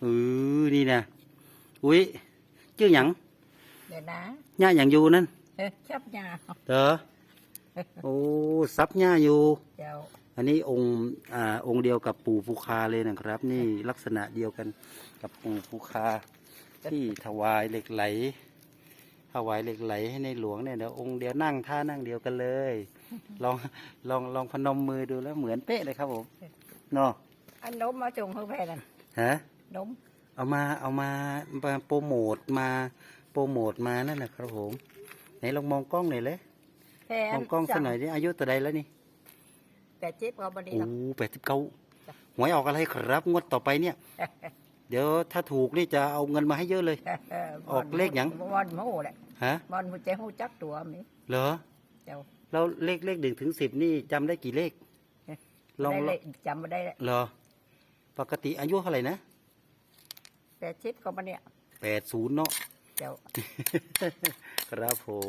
เออนี่นะอุ้ยชื่อหยังเดี๋ยวนะหญ้าหยังอยู่นั่นเอ้ยชับยาเด้อโอ้ซับหญ้าอยู่เจ้าอันนี้องค์อ่าองค์เดียวกับปู่ภูคาเลยนะครับ นี่ลักษณะเดียวกันกับปู่ภูคา ที่ถวายเหล็กไหล ถวายเหล็กไหลให้ในหลวงเนี่ยเดี๋ยวองค์เดียวนั่งท่านั่งเดียวกันเลย ลองลองลองพนมมือดูแล้วเหมือนเป๊ะเลยครับผมเนาะอันนมมาจงเขาแพ้นั่นฮะ นมเอามาเอามามาโปรโมทมาโปรโมทมานั่นนะครับผมไหนลองมองกล้องหน่อยเลยแพ้มองกล้องสักหน่อยดิอายุตัวใดแล้วนี่แต่เจ็บเขาบดีโอ้หรอกแปดสิบเก้าหวยออกอะไรครับ งวดต่อไปเนี่ย เดี๋ยวถ้าถูกนี่จะเอาเงินมาให้เยอะเลย ออกเลขหยัง บอลโม่แหละฮะบอลหัวใจหูจักตัวมีเหรอเจ้าแล้วเลขเลขหนึ่งถึงสิบนี่จำได้กี่เลข ลองได้เลยจำมาได้เลยเหรอ ปกติอายุเท่าไหร่นะ แต่เจ็บเขาบเนี่ยแปดศูนย์เนาะ เจ้า ครับผม